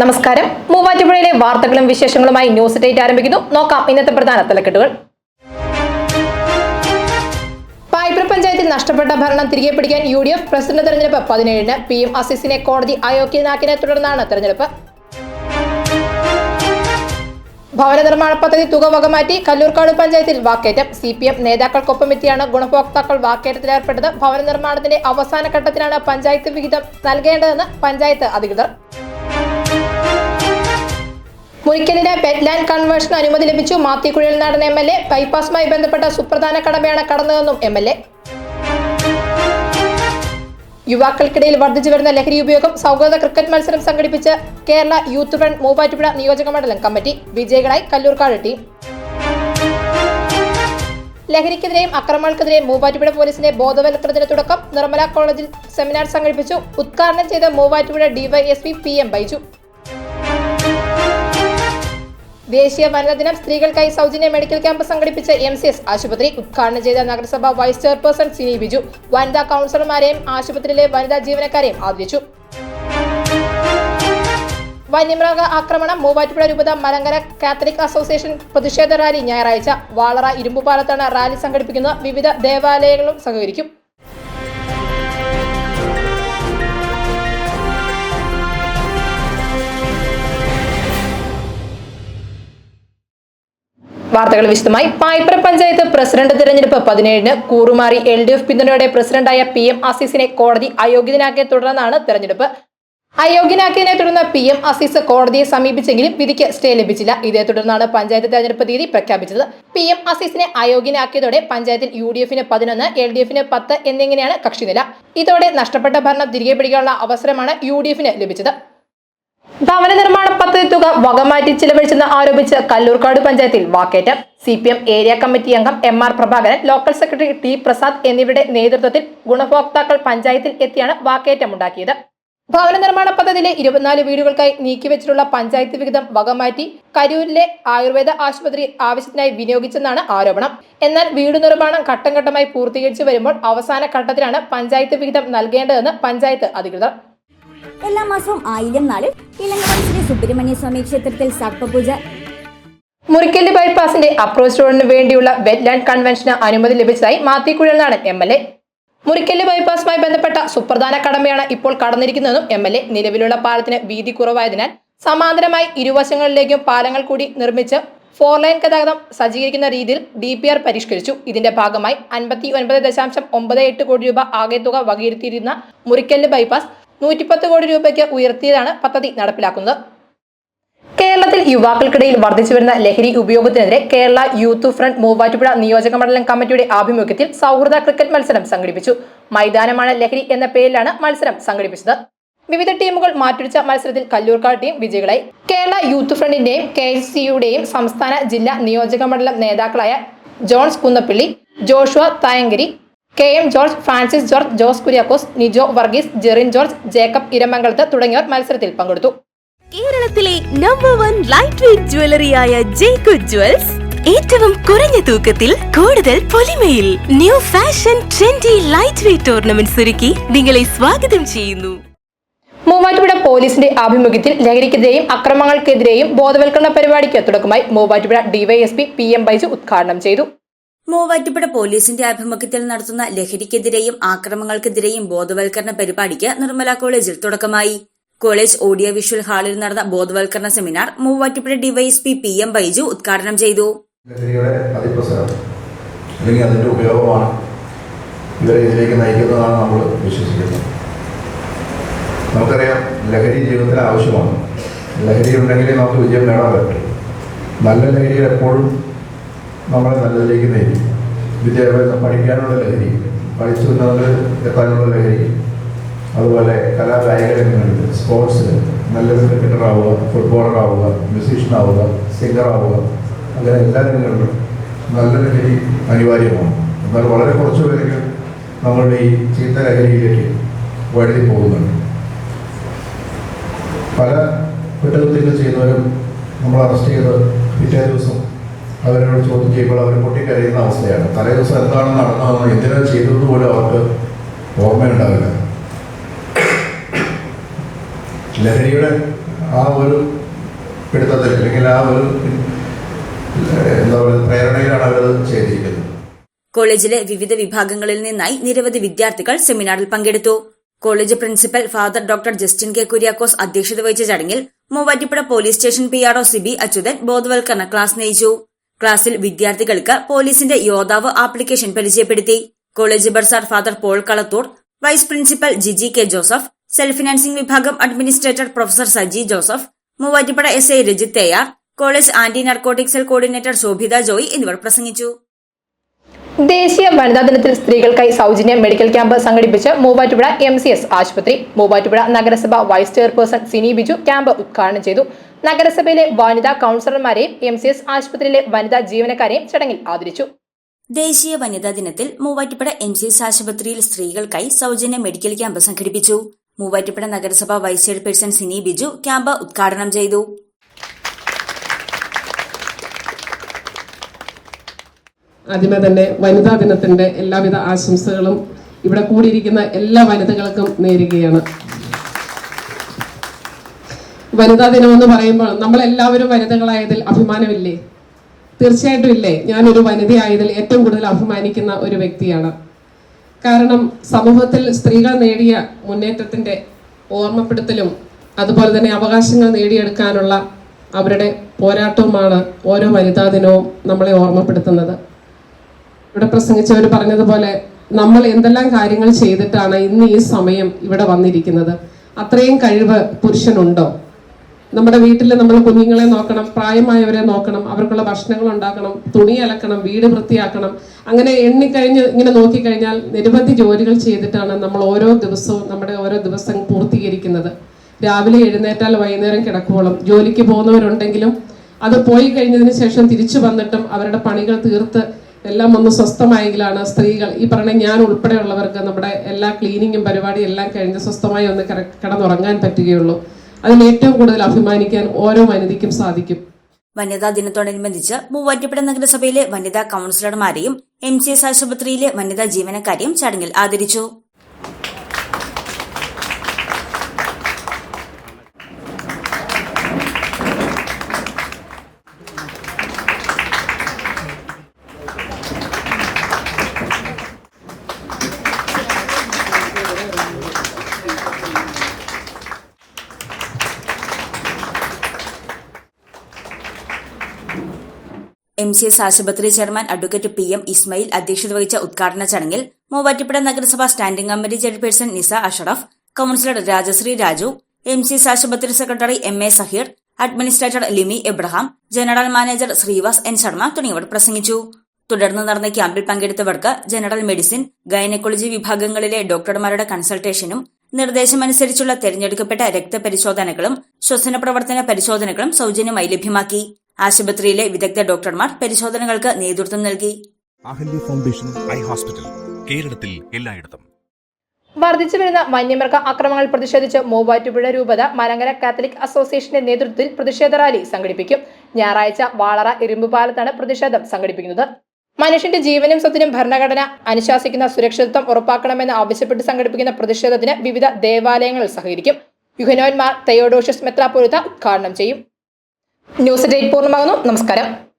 നമസ്കാരം. മൂവാറ്റുപുഴയിലെ വാർത്തകളും വിശേഷങ്ങളുമായി ന്യൂസ് ഡേറ്റ് ആരംഭിക്കുന്നു. നോക്കാം ഇന്നത്തെ പ്രധാന തലക്കെട്ടുകൾ. പായ്പ്ര പഞ്ചായത്തിൽ നഷ്ടപ്പെട്ട ഭരണം തിരികെ പിടിക്കാൻ യു ഡി എഫ് പ്രസിഡന്റ് തെരഞ്ഞെടുപ്പ് പതിനേഴിന് പി എം അസീസിനെ കോടതി അയോഗ്യനാക്കിയതിനെ തുടർന്നാണ് തെരഞ്ഞെടുപ്പ്. ഭവന നിർമ്മാണ പദ്ധതി തുക വകമാറ്റി കല്ലൂർക്കാട് പഞ്ചായത്തിൽ വാക്കേറ്റം. സി പി എം നേതാക്കൾക്കൊപ്പം എത്തിയാണ് ഗുണഭോക്താക്കൾ വാക്കേറ്റത്തിലേർപ്പെട്ടത് ഭവന നിർമ്മാണത്തിന്റെ അവസാന ഘട്ടത്തിലാണ് പഞ്ചായത്ത് വിഹിതം നൽകേണ്ടതെന്ന് പഞ്ചായത്ത് അധികൃതർ. മുരിക്കലിന് പെറ്റ്ലാൻഡ് കൺവേർഷൻ അനുമതി ലഭിച്ചു. മാത്തിക്കുഴിയിൽ നടന്ന എം എൽ എ ബൈപ്പാസുമായി ബന്ധപ്പെട്ട സുപ്രധാന കടമയാണ് കടന്നതെന്നും എം എൽ എ യുവാക്കൾക്കിടയിൽ വർദ്ധിച്ചു വരുന്ന ലഹരി ഉപയോഗം സൗഹൃദ ക്രിക്കറ്റ് മത്സരം സംഘടിപ്പിച്ച് കേരള യൂത്ത് ഫ്രണ്ട് മൂവാറ്റുപുഴ നിയോജക മണ്ഡലം കമ്മിറ്റി വിജയികളായി കല്ലൂർക്കാട് ടീം. ലഹരിക്കെതിരെയും അക്രമങ്ങൾക്കെതിരെയും മൂവാറ്റുപുഴ പോലീസിന്റെ ബോധവൽക്കരണത്തിന് തുടക്കം. നിർമ്മല കോളേജിൽ സെമിനാർ സംഘടിപ്പിച്ചു. ഉദ്ഘാടനം ചെയ്ത Muvattupuzha DYSP P M Baiju. ദേശീയ വനിതാ ദിനം സ്ത്രീകൾക്കായി സൗജന്യ മെഡിക്കൽ ക്യാമ്പ് സംഘടിപ്പിച്ച എം സി എസ് ആശുപത്രി ഉദ്ഘാടനം ചെയ്ത നഗരസഭ വൈസ് ചെയർപേഴ്സൺ സിനി ബിജു വനിതാ കൗൺസിലർമാരെയും ആശുപത്രിയിലെ വനിതാ ജീവനക്കാരെയും ആദരിച്ചു. വന്യമൃഗ ആക്രമണം മൂവാറ്റുപുഴ രൂപത മലങ്കര കാത്തലിക് അസോസിയേഷൻ പ്രതിഷേധ റാലി ഞായറാഴ്ച. വാളറ ഇരുമ്പുപാലത്താണ് റാലി സംഘടിപ്പിക്കുന്നത്. വിവിധ ദേവാലയങ്ങളും സഹകരിക്കും. വാർത്തകൾ വിശദമായി. പായ്പ്ര പഞ്ചായത്ത് പ്രസിഡന്റ് തിരഞ്ഞെടുപ്പ് പതിനേഴിന് കൂറുമാറി എൽ ഡി എഫ് പിന്തുണയോടെ പ്രസിഡന്റായ പി എം അസീസിനെ കോടതി അയോഗ്യനാക്കിയെ തുടർന്നാണ് തെരഞ്ഞെടുപ്പ്. അയോഗ്യനാക്കിയതിനെ തുടർന്ന് പി എം അസീസ് കോടതിയെ സമീപിച്ചെങ്കിലും വിധിക്ക് സ്റ്റേ ലഭിച്ചില്ല. ഇതേ തുടർന്നാണ് പഞ്ചായത്ത് തെരഞ്ഞെടുപ്പ് തീയതി പ്രഖ്യാപിച്ചത്. പി എം അസീസിനെ അയോഗ്യനാക്കിയതോടെ പഞ്ചായത്തിൽ യു ഡി എഫിന് പതിനൊന്ന് എൽ ഡി എഫിന് പത്ത് എന്നിങ്ങനെയാണ് കക്ഷിനില. ഇതോടെ നഷ്ടപ്പെട്ട ഭരണം തിരികെ പിടിക്കാനുള്ള അവസരമാണ് യു ഡി എഫിന് ലഭിച്ചത്. ഭവന നിർമ്മാണ പദ്ധതി തുക വകമാറ്റി ചിലവഴിച്ചെന്ന് ആരോപിച്ച് കല്ലൂർക്കാട് പഞ്ചായത്തിൽ വാക്കേറ്റം. C P M area committee അംഗം M R Prabhakaran local secretary T Prasad എന്നിവരുടെ നേതൃത്വത്തിൽ ഗുണഭോക്താക്കൾ പഞ്ചായത്തിൽ എത്തിയാണ് വാക്കേറ്റമുണ്ടാക്കിയത് ഭവന നിർമ്മാണ പദ്ധതിയിലെ ഇരുപത്തിനാല് വീടുകൾക്കായി നീക്കിവെച്ചിട്ടുള്ള പഞ്ചായത്ത് വിഹിതം വകമാറ്റി കരൂരിലെ ആയുർവേദ ആശുപത്രി ആവശ്യത്തിനായി വിനിയോഗിച്ചെന്നാണ് ആരോപണം. എന്നാൽ വീട് നിർമ്മാണം ഘട്ടം ഘട്ടമായി പൂർത്തീകരിച്ചു വരുമ്പോൾ അവസാന ഘട്ടത്തിലാണ് പഞ്ചായത്ത് വിഹിതം നൽകേണ്ടതെന്ന് പഞ്ചായത്ത് അധികൃതർ എല്ലാ മാസവും ആയിരം നാളിൽ ഇലങ്കവൻ ശ്രീ സുബ്രഹ്മണ്യ സ്വാമി ക്ഷേത്രത്തിൽ സർപ്പപൂജ. മുറിക്കല്ലി ബൈപ്പാസിന്റെ അപ്രോച്ച് റോഡിന് വേണ്ടിയുള്ള വെറ്റ്ലാൻഡ് കൺവെൻഷന് അനുമതി ലഭിച്ചതായി Mathew Kuzhalnadan M L A. Murikkalli ബൈപ്പാസുമായി ബന്ധപ്പെട്ട സുപ്രധാന കടമയാണ് ഇപ്പോൾ കടന്നിരിക്കുന്നതെന്നും എം എൽ എ. നിലവിലുള്ള പാലത്തിന് വീതി കുറവായതിനാൽ സമാന്തരമായി ഇരുവശങ്ങളിലേക്കും പാലങ്ങൾ കൂടി നിർമ്മിച്ച് ഫോർ ലൈൻ ഗതാഗതം സജ്ജീകരിക്കുന്ന രീതിയിൽ ഡി പി ആർ പരിഷ്കരിച്ചു. ഇതിന്റെ ഭാഗമായി അൻപത്തി ഒൻപത് ദശാംശം ഒമ്പത് എട്ട് കോടി രൂപ ആകെ തുക വകയിരുത്തിയിരുന്ന മുറിക്കല്ല് ബൈപ്പാസ് നൂറ്റിപ്പത്ത് കോടി രൂപയ്ക്ക് ഉയർത്തിയതാണ് പദ്ധതി നടപ്പിലാക്കുന്നത്. കേരളത്തിൽ യുവാക്കൾക്കിടയിൽ വർദ്ധിച്ചു വരുന്ന ലഹരി ഉപയോഗത്തിനെതിരെ കേരള യൂത്ത് ഫ്രണ്ട് മൂവാറ്റുപുഴ നിയോജക മണ്ഡലം കമ്മിറ്റിയുടെ ആഭിമുഖ്യത്തിൽ സൗഹൃദ ക്രിക്കറ്റ് മത്സരം സംഘടിപ്പിച്ചു. മൈതാനമാണ് ലഹരി എന്ന പേരിലാണ് മത്സരം സംഘടിപ്പിച്ചത്. വിവിധ ടീമുകൾ മാറ്റുരച്ച മത്സരത്തിൽ കല്ലൂർക്കാട് ടീം വിജയികളായി. കേരള യൂത്ത് ഫ്രണ്ടിന്റെയും കെ എസ് സിയുടെയും സംസ്ഥാന ജില്ലാ നിയോജക മണ്ഡലം നേതാക്കളായ Jones Kunnappally Joshua Thayankari K M George Francis George Jose Kuriakose Nijo Varghese Jerin George Jacob Iramangalath തുടങ്ങിയവർ മത്സരത്തിൽ പങ്കെടുത്തു. കേരളത്തിലെ നമ്പർ വൺ ലൈറ്റ് വെയിറ്റ് ജ്വല്ലറിയായ ജേക്കു ജ്വൽസ് ഏറ്റവും കുറഞ്ഞ തൂക്കത്തിൽ കൂടുതൽ പൊലിമയിൽ new fashion trendy light weight tournament ഒരുക്കി നിങ്ങളെ സ്വാഗതം ചെയ്യുന്നു. മൂവാറ്റുപുഴ പോലീസിന്റെ ആഭിമുഖ്യത്തിൽ ലഹരിക്കെതിരെയും അക്രമങ്ങൾക്കെതിരെയും ബോധവൽക്കരണ പരിപാടിക്ക് തുടക്കമായി Muvattupuzha DYSP P M Baiju ഉദ്ഘാടനം ചെയ്തു. മൂവാറ്റുപുഴ പോലീസിന്റെ ആഭിമുഖ്യത്തിൽ നടത്തുന്ന ലഹരിക്കെതിരെയും ആക്രമങ്ങൾക്കെതിരെയും ബോധവൽക്കരണ പരിപാടിക്ക് നിർമ്മല കോളേജിൽ തുടക്കമായി. കോളേജ് ഓഡിയോ വിഷ്വൽ ഹാളിൽ നടന്ന ബോധവൽക്കരണ seminar Muvattupuzha DYSP P M Baiju ഉദ്ഘാടനം ചെയ്തു. അല്ലെങ്കിൽ അതിന്റെ ഉപയോഗമാണ് ഇവരെ ഇതിലേക്ക് നയിക്കുന്നതാണ് നമ്മൾ വിശ്വസിക്കുന്നത്. നമുക്കറിയാം ലഹരി ജീവിതത്തിന് ആവശ്യമാണ്. ലഹരി ഉണ്ടെങ്കിലേ നമുക്ക് വിജയം നേടാൻ പറ്റും. നല്ല ലഹരികൾ എപ്പോഴും നമ്മളെ നല്ലതിലേക്ക് നേരി വിദ്യാഭ്യാസം പഠിക്കാനുള്ള ലഹരി പഠിച്ചു നമ്മൾ എത്താനുള്ള ലഹരി അതുപോലെ കലാകായിക രംഗങ്ങളിൽ സ്പോർട്സിൽ നല്ലൊരു ക്രിക്കറ്റർ ആവുക മ്യൂസീഷ്യനാവുക ആവുക അങ്ങനെ എല്ലാ രംഗങ്ങളിലും നല്ല ലഹരി അനിവാര്യമാണ്. എന്നാൽ വളരെ കുറച്ച് പേർക്ക് നമ്മളുടെ ഈ ചീത്ത ലഹരിയിലേക്ക് വഴുതി പോകുന്നുണ്ട്. പല കുറ്റകൃത്യങ്ങൾ ചെയ്യുന്നവരും നമ്മൾ അറസ്റ്റ് ചെയ്ത് പിറ്റേ ദിവസം അവരോട് ചോദ്യം ചെയ്യുമ്പോൾ അവർ പൊട്ടിക്കരയുന്ന അവസ്ഥയാണ്. തലേ ദിവസം എന്താണ് നടന്നതെന്ന് എന്തിനാ ചെയ്തതെന്ന് പോലും അവർക്ക് ഓർമ്മയുണ്ടാവില്ല. ലഹരിയുടെ ആ ഒരു പിടുത്തത്തിൽ അല്ലെങ്കിൽ ആ ഒരു എന്താ പറയുക പ്രേരണയിലാണ് അവരത് ചെയ്തിരിക്കുന്നത്. കോളേജിലെ വിവിധ വിഭാഗങ്ങളിൽ നിന്നായി നിരവധി വിദ്യാർത്ഥികൾ സെമിനാറിൽ പങ്കെടുത്തു. College principal father doctor Justin K Kuriakose അധ്യക്ഷത വഹിച്ച ചടങ്ങിൽ Muvattupuzha police station P R O Sibi Achuthan ബോധവൽക്കരണ ക്ലാസ് നയിച്ചു. ക്ലാസ്സിൽ വിദ്യാർത്ഥികൾക്ക് പോലീസിന്റെ യോദ്ധാവ് ആപ്ലിക്കേഷൻ പരിചയപ്പെടുത്തി. College bursar father Paul Kalathoor vice principal Jiji K Joseph self financing വിഭാഗം administrator professor Saji Joseph Muvattupuzha S I Rajith തയ്യാർ college anti narcotic cell coordinator Shobhitha Joy എന്നിവർ പ്രസംഗിച്ചു. ദേശീയ വനിതാ ദിനത്തിൽ സ്ത്രീകൾക്കായി സൗജന്യ മെഡിക്കൽ ക്യാമ്പ് സംഘടിപ്പിച്ച് മൂവാറ്റുപുഴ എം സി എസ് ആശുപത്രി മൂവാറ്റുപുഴ നഗരസഭ vice chairperson Sini Biju camp ഉദ്ഘാടനം ചെയ്തു. നഗരസഭയിലെ വനിതാ കൌൺസിലർമാരെയും എം സി എസ് ആശുപത്രിയിലെ വനിതാ ജീവനക്കാരെയും ചടങ്ങിൽ ആദരിച്ചു. ദേശീയ വനിതാ ദിനത്തിൽ മൂവാറ്റുപുഴ എം സി എസ് ആശുപത്രിയിൽ സ്ത്രീകൾക്കായി സൗജന്യ മെഡിക്കൽ ക്യാമ്പ് സംഘടിപ്പിച്ചു. മൂവാറ്റുപുഴ നഗരസഭ vice chairperson Sini Biju camp ഉദ്ഘാടനം ചെയ്തു. ആദ്യമേ തന്നെ വനിതാ ദിനത്തിന്റെ എല്ലാവിധ ആശംസകളും ഇവിടെ കൂടിയിരിക്കുന്ന എല്ലാ വനിതകൾക്കും നേരുകയാണ്. വനിതാ ദിനം എന്ന് പറയുമ്പോൾ നമ്മളെല്ലാവരും വനിതകളായതിൽ അഭിമാനമില്ലേ? തീർച്ചയായിട്ടും ഇല്ലേ? ഞാനൊരു വനിതയായതിൽ ഏറ്റവും കൂടുതൽ അഭിമാനിക്കുന്ന ഒരു വ്യക്തിയാണ്. കാരണം സമൂഹത്തിൽ സ്ത്രീകൾ നേടിയ മുന്നേറ്റത്തിന്റെ ഓർമ്മപ്പെടുത്തലും അതുപോലെ തന്നെ അവകാശങ്ങൾ നേടിയെടുക്കാനുള്ള അവരുടെ പോരാട്ടവുമാണ് ഓരോ വനിതാ ദിനവും നമ്മളെ ഓർമ്മപ്പെടുത്തുന്നത്. ഇവിടെ പ്രസംഗിച്ചവർ പറഞ്ഞതുപോലെ നമ്മൾ എന്തെല്ലാം കാര്യങ്ങൾ ചെയ്തിട്ടാണ് ഇന്ന് ഈ സമയം ഇവിടെ വന്നിരിക്കുന്നത്? അത്രയും കഴിവ് പുരുഷനുണ്ടോ? നമ്മുടെ വീട്ടിൽ നമ്മൾ കുഞ്ഞുങ്ങളെ നോക്കണം പ്രായമായവരെ നോക്കണം അവർക്കുള്ള ഭക്ഷണങ്ങൾ ഉണ്ടാക്കണം തുണി അലക്കണം വീട് വൃത്തിയാക്കണം അങ്ങനെ എണ്ണിക്കഴിഞ്ഞ് ഇങ്ങനെ നോക്കിക്കഴിഞ്ഞാൽ നിരവധി ജോലികൾ ചെയ്തിട്ടാണ് നമ്മൾ ഓരോ ദിവസവും നമ്മുടെ ഓരോ ദിവസം പൂർത്തീകരിക്കുന്നത്. രാവിലെ എഴുന്നേറ്റാൽ വൈകുന്നേരം കിടക്കുവോളം. ജോലിക്ക് പോകുന്നവരുണ്ടെങ്കിലും അത് പോയി കഴിഞ്ഞതിന് ശേഷം തിരിച്ചു വന്നിട്ടും അവരുടെ പണികൾ തീർത്ത് എല്ലാം ഒന്ന് സ്വസ്ഥമായെങ്കിലാണ് സ്ത്രീകൾ ഈ പറഞ്ഞ ഞാൻ ഉൾപ്പെടെയുള്ളവർക്ക് നമ്മുടെ എല്ലാ ക്ലീനിങ്ങും പരിപാടിയും എല്ലാം കഴിഞ്ഞ് സ്വസ്ഥമായി ഒന്ന് കിട കിടന്നുറങ്ങാൻ പറ്റുകയുള്ളൂ. അതിൽ ഏറ്റവും കൂടുതൽ അഭിമാനിക്കാൻ ഓരോ വനിതയ്ക്കും സാധിക്കും. വനിതാ ദിനത്തോടനുബന്ധിച്ച് മൂവാറ്റുപുഴ നഗരസഭയിലെ വനിതാ കൌൺസിലർമാരെയും എം സി എസ് ആശുപത്രിയിലെ വനിതാ ജീവനക്കാരെയും ചടങ്ങിൽ ആദരിച്ചു. എം സി എസ് ആശുപത്രി chairman advocate P M Ismail അധ്യക്ഷത വഹിച്ച ഉദ്ഘാടന ചടങ്ങിൽ മൂവാറ്റുപുഴ നഗരസഭ standing committee chairperson Nisa Ashraf councillor Rajashree Raju M C S ആശുപത്രി secretary M A Saheer administrator Limi Abraham general manager Srivas N Sharma തുടങ്ങിയവർ പ്രസംഗിച്ചു. തുടർന്ന് നടന്ന ക്യാമ്പിൽ പങ്കെടുത്തവർക്ക് ജനറൽ മെഡിസിൻ ഗൈനക്കോളജി വിഭാഗങ്ങളിലെ ഡോക്ടർമാരുടെ കൺസൾട്ടേഷനും നിർദ്ദേശമനുസരിച്ചുള്ള തെരഞ്ഞെടുക്കപ്പെട്ട രക്തപരിശോധനകളും ശ്വസന പ്രവർത്തന പരിശോധനകളും സൗജന്യമായി ലഭ്യമാക്കി. ആശുപത്രിയിലെ വിദഗ്ധ ഡോക്ടർമാർ പരിശോധനകൾക്ക് നേതൃത്വം നൽകി. Ahalya foundation eye hospital. കേരളത്തിൽ എല്ലായിടത്തും. വർദ്ധിച്ചു വരുന്ന വന്യമൃഗ അക്രമങ്ങൾ പ്രതിഷേധിച്ച് മൂവാറ്റുപുഴ രൂപത മലങ്കര കാത്തലിക് അസോസിയേഷന്റെ നേതൃത്വത്തിൽ പ്രതിഷേധ റാലി സംഘടിപ്പിക്കും. ഞായറാഴ്ച വാളറ ഇരുമ്പുപാലത്താണ് പ്രതിഷേധം സംഘടിപ്പിക്കുന്നത്. മനുഷ്യന്റെ ജീവനും സ്വത്തിനും ഭരണഘടന അനുശാസിക്കുന്ന സുരക്ഷിതത്വം ഉറപ്പാക്കണമെന്ന് ആവശ്യപ്പെട്ട് സംഘടിപ്പിക്കുന്ന പ്രതിഷേധത്തിന് വിവിധ ദേവാലയങ്ങൾ സഹകരിക്കും. യുഹനോന്മാർ തെയോഡോഷ്യസ് മെത്രാപൊരുത്ത ഉദ്ഘാടനം ചെയ്യും. ന്യൂസ് ഡേറ്റ് പൂർണമാകുന്നു. നമസ്കാരം.